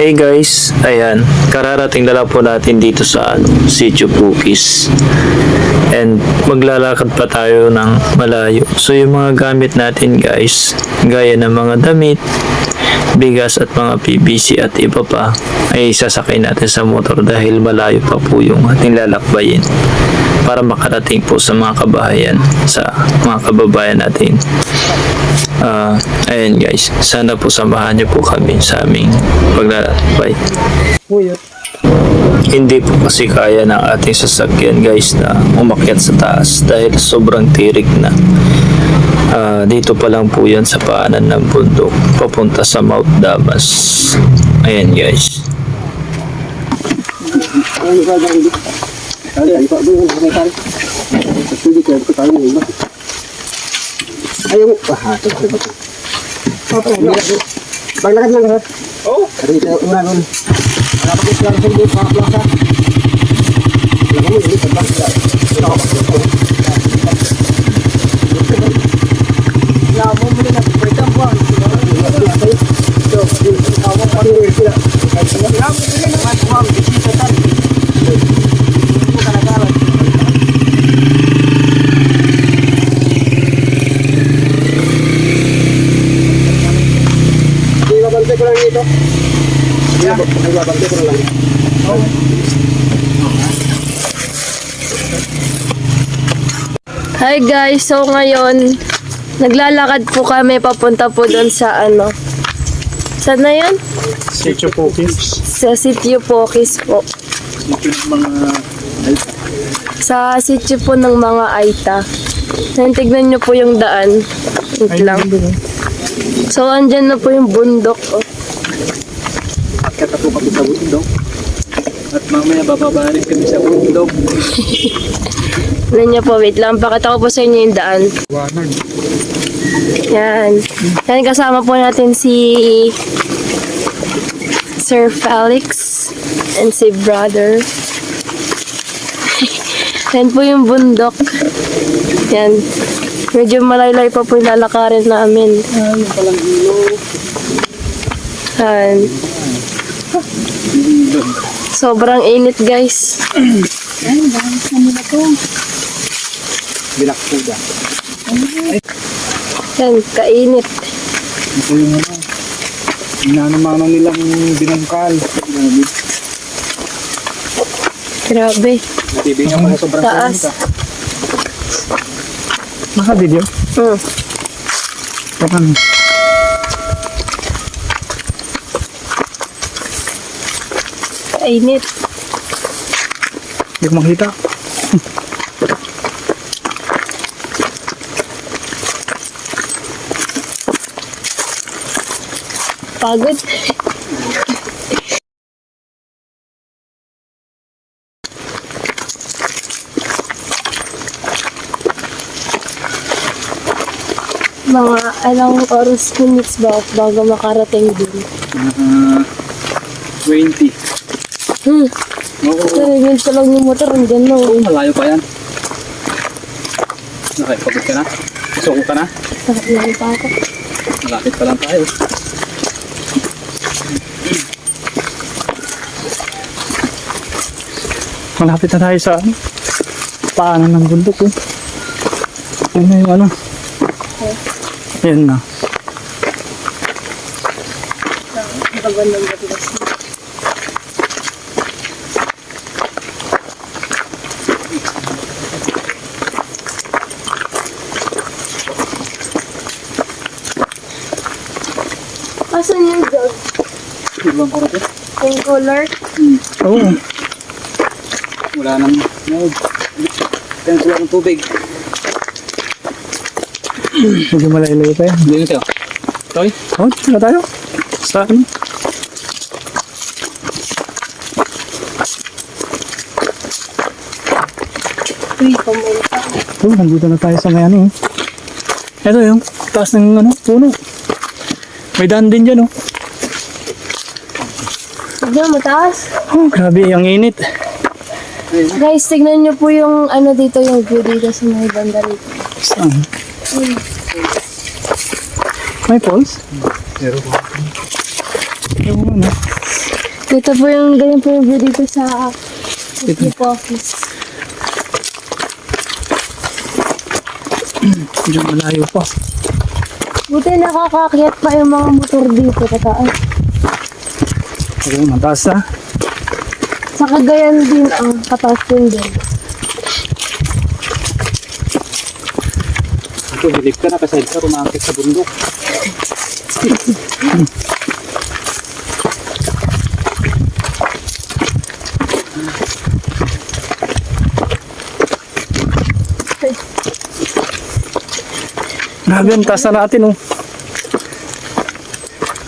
Hey guys, ayan, kararating na lang po natin dito sa ano, Sitio Pukis. And maglalakad pa tayo ng malayo. So yung mga gamit natin guys, gaya ng mga damit, bigas at mga PVC at iba pa ay sasakay natin sa motor dahil malayo pa po yung ating lalakbayin para makarating po sa mga kabahayan sa mga kababayan natin Ah, ayan guys, sana po samahan niyo po kami sa aming paglalakbay. Hindi po kasi kaya ng ating sasakyan guys na umakyat sa taas dahil sobrang tirik na. Ah, dito pa lang po yan sa paanan ng bundok papunta sa Mount Damas. Ayan guys. Ayaw, ah, ito ko ba? Paglakad lang lahat. Oo. Kasi ito una nun. Nakapag lang sa hindi pa plaza. Alam mo, hindi pa plaza. Labo mo na pwede ang buwan. Yung tawag pa rin sila. Labo mo na naman buwan. Bisita tayo. Ito ka nagalan. Ibabante ko lang dito. Ibabante ko lang. Hi guys, so ngayon naglalakad po kami papunta po doon sa ano. Saan na yun? Sitio Pukis. Sa sitio Pokis po. Sa sitio po ng mga Aita. Yan, tignan nyo po yung daan. Wait lang. So, andyan na po yung bundok. Oh. Akyat ako kami sa bundok. At mamaya bababa rin kami sa bundok. Nyo po, wait lang. Pakita ko po sa inyo yung daan. Wanag. Yan. Yan, kasama po natin si Sir Felix and si brother. Yan po yung bundok. Yan. Medyo malaylay pa po yung lalakarin namin. Ay, palang ilo. Yan. Sobrang init guys. Bilakpuda. Yan, kainit. Ito yung ano. Inanamanang nilang binangkal. Grabe. Natibigyan ko na sobrang Taas. Naka-video? Hmm. Paano? Kainit. Hindi ko makita. Pagod. Mga ilang oras minutes ba bago makarating din. Uh, 20. Hmm. Minutes pa lang yung motor, andyan no. Oo, malayo pa yan. Nakipagod ka na? Suko ka na? Lang pa ako. Malapit pa lang tayo. Malapit na tayo sa paanan ng bundok oh. Yun na yung ano. Yan na. Nakagandang matigas Asan yung dog? Ibang korot Yung color? Oo. Wala nang nag. Kaya wala ng tubig. Medyo malayo pa yan. Hindi na tayo. Toy? Oo, oh, na tayo. Sa ano? Oo, nandito na tayo sa may ano. oh. Ito yung taas ng ano, puno. May daan din dyan oh. Tignan, mataas. Oh, grabe, ang init. Guys, tignan nyo po yung ano dito, yung view dito sa may banda rito. Saan? May falls? Meron Yung ano. Dito po yung ganyan po yung view dito sa City office. Medyo malayo pa. Buti nakakakyat pa yung mga motor dito kataas. Ayun, mataas na. Sa Cagayan din ang kataas din din. Ito, bilip ka na kasi ka rumakit sa bundok. Grabe ang taas na natin oh.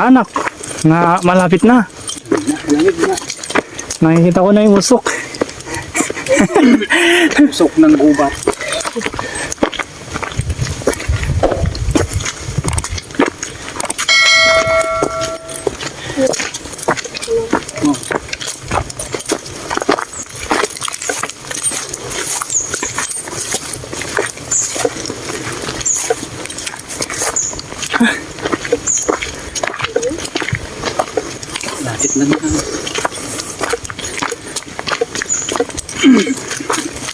Anak, na malapit na. Nakikita ko na yung usok. usok ng gubat. Lapit na na.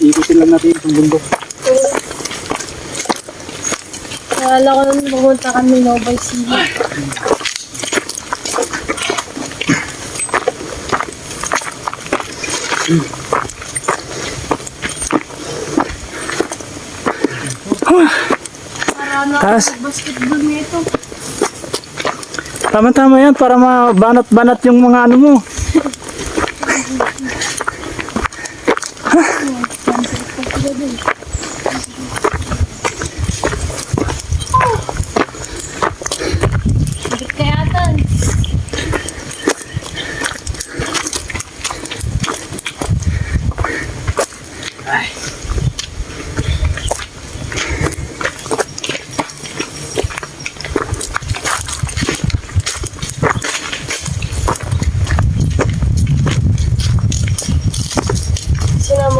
Ikutin lang natin itong bundok. Kala ko nung pumunta kami no by City. Para na Taas. basketball nito. Tama-tama yan para mabanat-banat yung mga ano mo. Bakit kaya tan? Sinama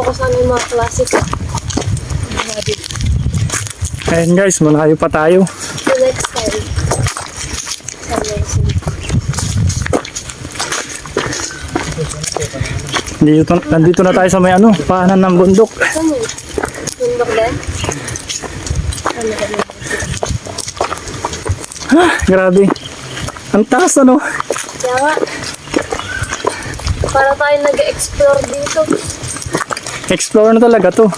ko sana yung mga classic. Ayan guys, malayo pa tayo. Dito, nandito na tayo sa may ano, paanan ng bundok. Bundok din? Yun? Grabe. Ang taas ano. Kaya nga, para tayo nag-explore dito. Explore na talaga to.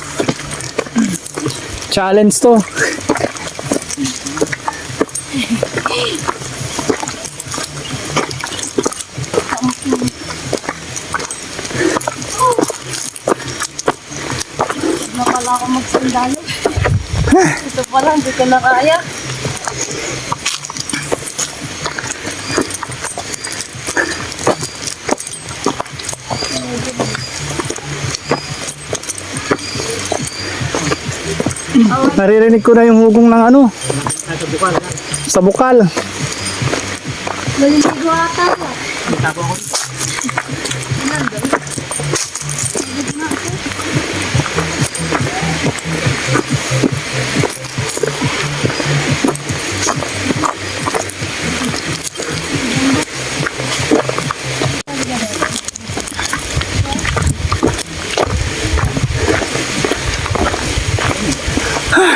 Challenge to. Na pala ako magsandalo. Ito pala, hindi ko na kaya. Naririnig ko na yung hugong ng ano. Sa bukal. Maliligo ata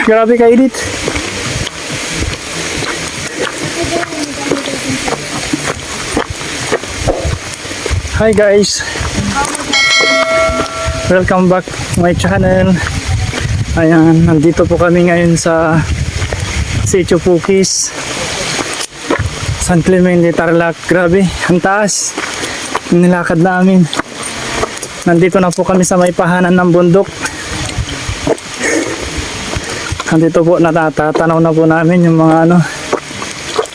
Grabe ka edit. Hi guys. Welcome back to my channel. Ayan, nandito po kami ngayon sa Sitio Pukis. San Clemente, Tarlac. Grabe, ang taas. Nilakad namin. Nandito na po kami sa may pahanan ng bundok. Nandito po natatatanaw na po namin yung mga ano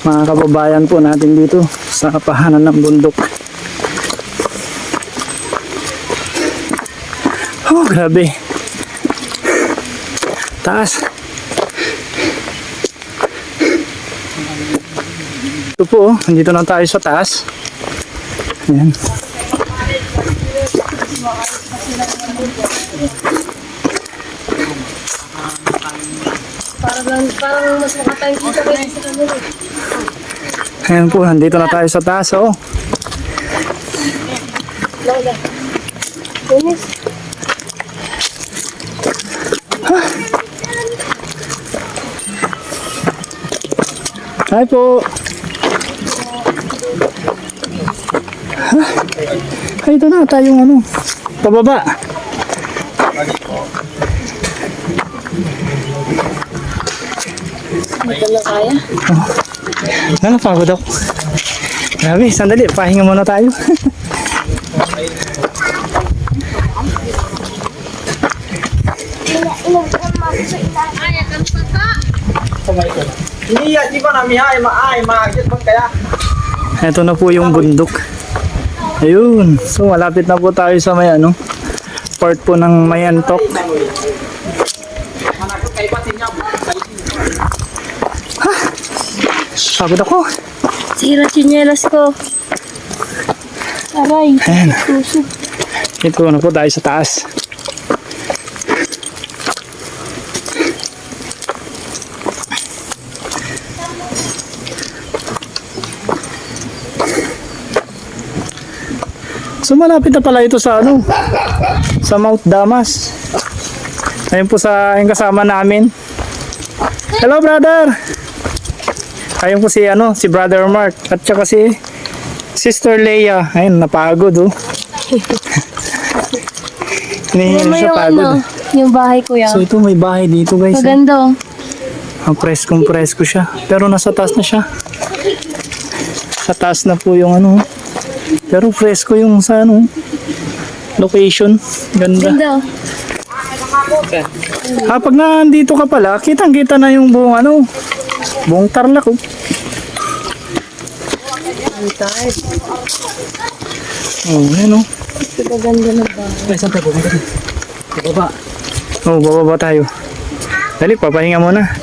mga kababayan po natin dito sa pahanan ng bundok. Oh, grabe. Taas. Ito po, oh, nandito na tayo sa taas. Ayan. Parang, parang mas makatayong kita kayo sa kanila. Ayan po, nandito na tayo sa taas, oh. Dennis. Hi po. Ha? Ay, ito na tayong ano, pababa. Na kaya. Nanapagod ako. Grabe, sandali, pahinga muna tayo. Ito na po yung bundok. Ayun. So, malapit na po tayo sa may ano, part po ng Mayantok. Pagod ako. Sira chinelas ko. Aray. Ayan. Ito na po tayo sa taas. So malapit na pala ito sa ano sa Mount Damas. Ayun po sa yung kasama namin. Hello brother. Ayun po si ano si brother Mark at saka si Sister Leia. Ayun napagod oh. Hinihil Ayan mo siya yung pagod. ano, yung bahay ko yan. So ito may bahay dito guys. eh. Maganda oh. Ang preskong presko siya. Pero nasa taas na siya. Sa taas na po yung ano. Pero presko yung sa ano. Location. Ganda. Ganda oh. Ah, pag nandito ka pala, kitang kita na yung buong ano. Buong tarlac oh. Oh, yan oh. Ganda ng bahay. Ay, saan tayo pumunta? Baba. Oh, bababa tayo. Dali, papahinga muna.